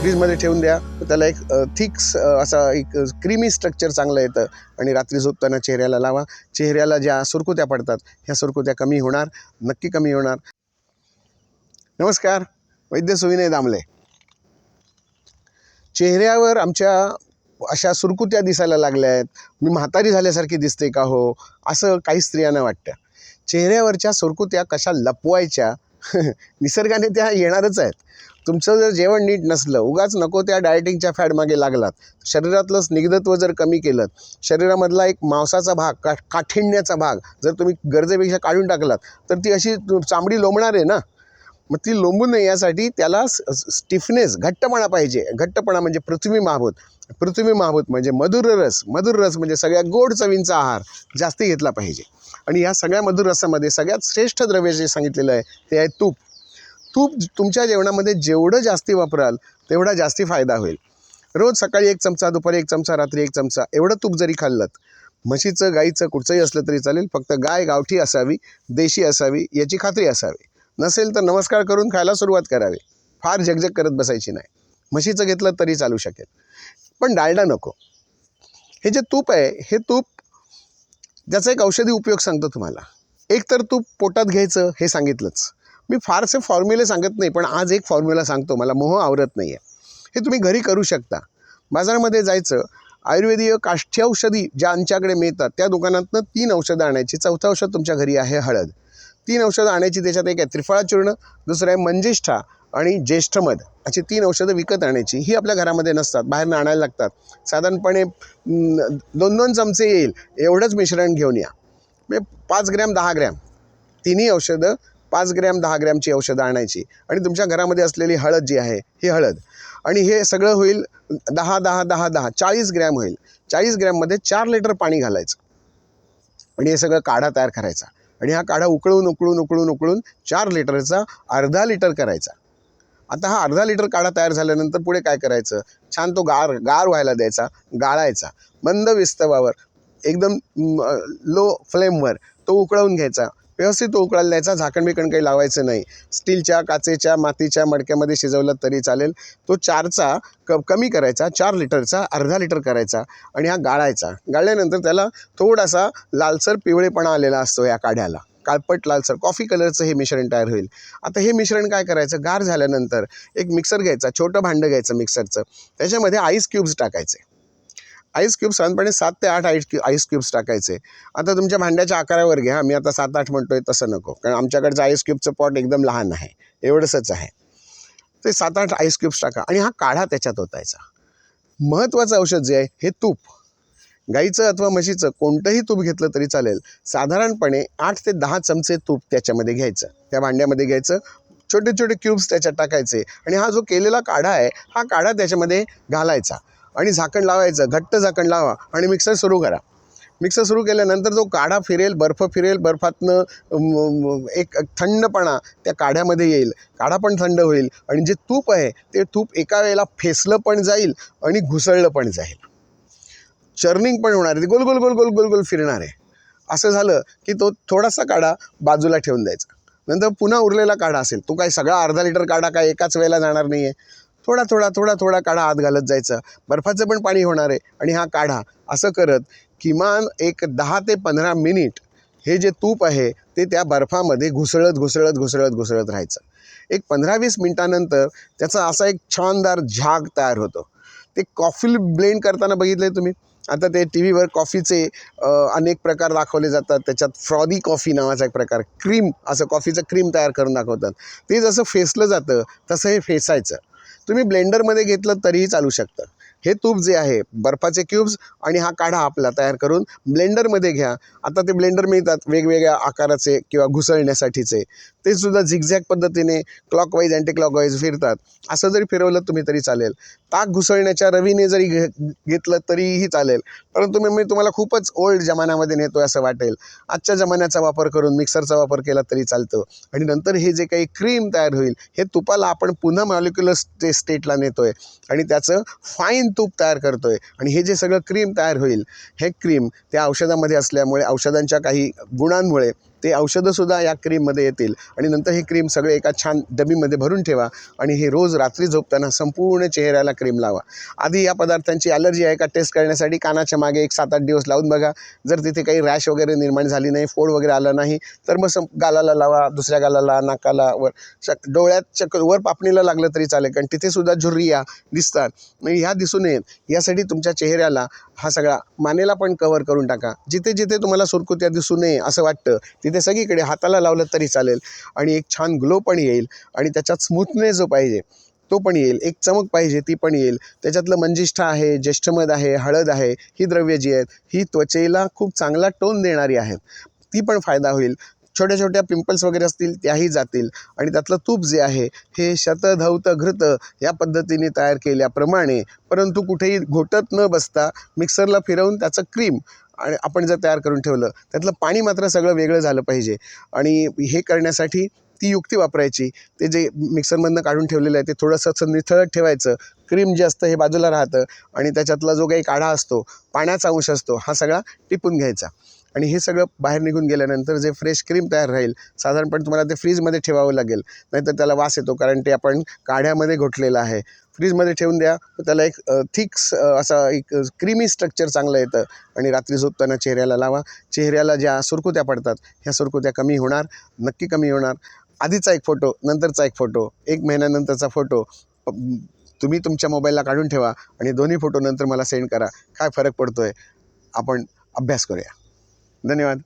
फ्रीजमध्ये ठेवून द्या. त्याला एक थिक असा एक क्रीमी स्ट्रक्चर चांगलं येतं. आणि रात्री झोपताना चेहऱ्याला लावा. चेहऱ्याला ज्या सुरकुत्या पडतात ह्या सुरकुत्या कमी होणार नक्की कमी होणार. नमस्कार. वैद्य सुविनय दामले. चेहऱ्यावर आमच्या अशा सुरकुत्या दिसायला लागल्या आहेत. मी म्हातारी झाल्यासारखी दिसते का हो? असं काही स्त्रियांना वाटतं. चेहऱ्यावरच्या सुरकुत्या कशा लपवायच्या? निसर्गाने त्या येणारच आहेत. तुमचं जर जेवण नीट नसलं उगाच नको त्या डायटिंगच्या फॅडमागे लागलात. शरीरातलं स्निग्धत्व जर कमी केलं शरीरामधला एक मांसाचा भाग का काठिण्याचा भाग जर तुम्ही गरजेपेक्षा काढून टाकलात तर ती अशी चामडी लोंबणार आहे ना? मग ती लोंबू नये यासाठी त्याला स्टिफनेस घट्टपणा पाहिजे. घट्टपणा म्हणजे पृथ्वी महाभूत पृथ्वी महाभूत म्हणजे मधुर रस. मधुर रस म्हणजे सगळ्या गोड चवींचा आहार जास्ती घेतला पाहिजे. आणि या सगळ्या मधुर रसामध्ये सगळ्यात श्रेष्ठ द्रव्य जे सांगितलेलं आहे ते आहे तूप. तूप तुमच्या जेवणामध्ये जेवढं जास्ती वापराल तेवढा जास्ती फायदा होईल. रोज सकाळी एक चमचा दुपारी एक चमचा रात्री एक चमचा एवढं तूप जरी खाल्लं म्हशीचं गाईचं कुठचंही असलं तरी चालेल फक्त गाय गावठी असावी देशी असावी याची खात्री असावी. नसेल तर नमस्कार करून खायला सुरुवात करावी. फार झगझग करत बसायची नाही. म्हशीचं घेतलं तरी चालू शकेल. पण डालडा नको. हे जे तूप आहे हे तूप ज्याचा एक औषधी उपयोग सांगतो तुम्हाला. एक तर तूप पोटात घ्यायचं हे सांगितलंच. मी फारसे फॉर्म्युले सांगत नाही पण आज एक फॉर्म्युला सांगतो मला मोह आवरत नाही आहे हे तुम्ही घरी करू शकता. बाजारामध्ये जायचं आयुर्वेदीय काष्ठी औषधी ज्या आमच्याकडे मिळतात त्या दुकानातनं तीन औषधं आणायची. चौथं औषध तुमच्या घरी आहे हळद. तीन औषधं आणायची त्याच्यात एक आहे त्रिफळा चूर्ण दुसरं आहे मंजिष्ठा आणि ज्येष्ठमध अशी तीन औषधं विकत आणायची. ही आपल्या घरामध्ये नसतात बाहेरनं आणायला लागतात. साधारणपणे दोन दोन चमचे येईल. एवढंच मिश्रण घेऊन या. म्हणजे पाच ग्रॅम दहा ग्रॅम. तिन्ही औषधं पाच ग्रॅम दहा ग्रॅमची औषधं आणायची. आणि तुमच्या घरामध्ये असलेली हळद जी आहे ही हळद. आणि हे सगळं होईल दहा दहा दहा दहा चाळीस ग्रॅम होईल. चाळीस ग्रॅममध्ये चार लिटर पाणी घालायचं. आणि हे सगळं काढा तयार करायचा. आणि हा काढा उकळून उकळून उकळून उकळून चार लिटरचा अर्धा लिटर करायचा. आता हा अर्धा लिटर काढा तयार झाल्यानंतर पुढे काय करायचं? छान तो गार गार व्हायला द्यायचा गाळायचा. मंद विस्तवावर एकदम लो फ्लेमवर तो उकळवून घ्यायचा. व्यवस्थित उकळायला द्यायचा झाकण बिकण काही लावायचं नाही. स्टीलच्या काचेच्या मातीच्या मडक्यामध्ये शिजवलं तरी चालेल. तो चारचा क कमी करायचा चार लिटरचा अर्धा लिटर करायचा आणि हा गाळायचा. गाळल्यानंतर त्याला थोडासा लालसर पिवळेपणा आलेला असतो या काढ्याला. काळपट लालसर कॉफी कलरचं हे मिश्रण तयार होईल. आता हे मिश्रण काय करायचं? गार झाल्यानंतर एक मिक्सर घ्यायचा छोटं भांडं घ्यायचं मिक्सरचं त्याच्यामध्ये आईस क्यूब्स टाकायचे. आईस क्यूब साधारणपणे सात ते आठ आईस क्यू आईस क्यूब्स टाकायचे. आता तुमच्या भांड्याच्या आकारावर घ्या. मी आता सात आठ म्हणतोय तसं नको. कारण आमच्याकडचं आईस क्यूबचं पॉट एकदम लहान आहे. एवढंसंच आहे. ते सात आठ आईस क्यूब्स टाका. आणि हा काढा त्याच्यात ओतायचा. महत्त्वाचं औषध जे आहे हे तूप. गाईचं अथवा म्हशीचं कोणतंही तूप घेतलं तरी चालेल. साधारणपणे आठ ते दहा चमचे तूप त्याच्यामध्ये घ्यायचं. त्या भांड्यामध्ये घ्यायचं. छोटे छोटे क्यूब्स त्याच्यात टाकायचे. आणि हा जो केलेला काढा आहे हा काढा त्याच्यामध्ये घालायचा. आणि झाकण लावायचं घट्ट झाकण लावा आणि मिक्सर सुरू करा. मिक्सर सुरू केल्यानंतर जो काढा फिरेल बर्फ फिरेल बर्फातनं एक थंडपणा त्या काढ्यामध्ये येईल. काढा पण थंड होईल आणि जे तूप आहे ते तूप एका वेळेला फेसलं पण जाईल आणि घुसळलं पण जाईल. चर्निंग पण होणार आहे. ते गोल गोल गोल गोल गोल गोल फिरणार आहे. असं झालं की तो थोडासा काढा बाजूला ठेवून द्यायचा. नंतर पुन्हा उरलेला काढा असेल तो काय सगळा अर्धा लिटर काढा काय एकाच वेळेला जाणार नाही आहे थोडा थोडा थोडा थोडा काढा आत घालत जायचा. बर्फाचं पण पाणी होणार आहे आणि हा काढा. असं करत किमान एक दहा ते पंधरा मिनिट हे जे तूप आहे ते त्या बर्फामध्ये घुसळत घुसळत घुसळत घुसळत राहायचं. एक पंधरा वीस मिनटानंतर त्याचा असा एक छानदार झाग तयार होतो. ते कॉफी ब्लेंड करताना बघितलं तुम्ही? आता ते टी व्हीवर कॉफीचे अनेक प्रकार दाखवले जातात. त्याच्यात फ्रॉदी कॉफी नावाचा एक प्रकार क्रीम असं कॉफीचं क्रीम तयार करून दाखवतात. ते जसं फेसलं जातं तसं हे फेसायचं. तुम्ही ब्लेंडरमध्ये घेतलं तरीही चालू शकतं. हे तूप जे आहे बर्फाचे क्यूब्स आणि हा काढा आपला तयार करून ब्लेंडरमध्ये घ्या. आता ते ब्लेंडर मिळतात वेगवेगळ्या आकाराचे किंवा घुसळण्यासाठीचे. ते सुद्धा झिगझॅग पद्धतीने क्लॉकवाईज अँटी क्लॉकवाईज फिरतात. असं जरी फिरवलं तुम्ही तरी चालेल. ताक घुसळण्याच्या रवीने जरी घे घेतलं तरीही चालेल. परंतु मी तुम्हाला खूपच ओल्ड जमान्यामध्ये नेतो असं वाटेल. आजच्या जमान्याचा वापर करून मिक्सरचा वापर केला तरी चालतं. आणि नंतर हे जे काही क्रीम तयार होईल हे तुपाला आपण पुन्हा मॉलिक्युलर स्टे स्टेटला नेतो आहे आणि त्याचं फाईन तूप तयार करतो आहे आणि हे जे सगळं क्रीम तयार होईल हे क्रीम त्या औषधामध्ये असल्यामुळे औषधांच्या काही गुणांमुळे ते औषधंसुद्धा या क्रीममध्ये येतील. आणि नंतर ही क्रीम सगळे एका छान डबीमध्ये भरून ठेवा आणि हे रोज रात्री झोपताना संपूर्ण चेहऱ्याला क्रीम लावा. आधी या पदार्थांची ॲलर्जी आहे का टेस्ट करण्यासाठी कानाच्या मागे एक सात आठ दिवस लावून बघा. जर तिथे काही रॅश वगैरे निर्माण झाली नाही फोड वगैरे आला नाही तर मग सं गालाला लावा दुसऱ्या गालाला नाकाला वर शक डोळ्यात चक वर पापणीला लागलं तरी चालेल कारण तिथेसुद्धा झुर्रिया दिसतात. मग ह्या दिसून नये. यासाठी तुमच्या चेहऱ्याला हा सगळा मानेला पण कवर करून टाका. जिथे जिथे तुम्हाला सुरकुत्या दिसू नये असं वाटतं तिथे सगळीकडे हाताला लावलं तरी चालेल. आणि एक छान ग्लो पण येईल आणि त्याच्यात स्मूथनेस जो पाहिजे तो पण येईल. एक चमक पाहिजे ती पण येईल. त्याच्यातलं मंजिष्ठा आहे ज्येष्ठमध आहे हळद आहे ही द्रव्य जी आहेत ही त्वचेला खूप चांगला टोन देणारी आहेत. ती पण फायदा होईल. छोट्या छोट्या पिंपल्स वगैरे असतील त्याही जातील. आणि त्यातलं तूप जे आहे हे शतधौत घृत या पद्धतीने तयार केल्याप्रमाणे परंतु कुठेही घोटत न बसता मिक्सरला फिरवून त्याचं क्रीम आणि आपण जर तयार करून ठेवलं त्यातलं पाणी मात्र सगळं वेगळं झालं पाहिजे. आणि हे करण्यासाठी ती युक्ती वापरायची. ते जे मिक्सरमधनं काढून ठेवलेलं आहे ते थोडंसं निथळत ठेवायचं. क्रीम जे असतं हे बाजूला राहतं. आणि त्याच्यातला जो काही काढा असतो पाण्याचा अंश असतो हा सगळा टिपून घ्यायचा. आणि हे सगळं बाहेर निघून गेल्यानंतर जे फ्रेश क्रीम तयार राहील साधारणपणे तुम्हाला ते फ्रीजमध्ये ठेवावं लागेल. नाहीतर त्याला वास येतो कारण ते आपण काढ्यामध्ये घोटलेलं आहे. फ्रीजमध्ये ठेवून द्या त्याला एक थिक असा एक क्रीमी स्ट्रक्चर चांगलं येतं. आणि रात्री झोपताना चेहऱ्याला लावा. चेहऱ्याला ज्या सुरकुत्या पडतात ह्या सुरकुत्या कमी होणार नक्की कमी होणार. आधीचा एक फोटो नंतरचा एक फोटो एक महिन्यानंतरचा फोटो तुम्ही तुमच्या मोबाईलला काढून ठेवा आणि दोन्ही फोटो नंतर मला सेंड करा. काय फरक पडतो आहे आपण अभ्यास करूया. धन्यवाद.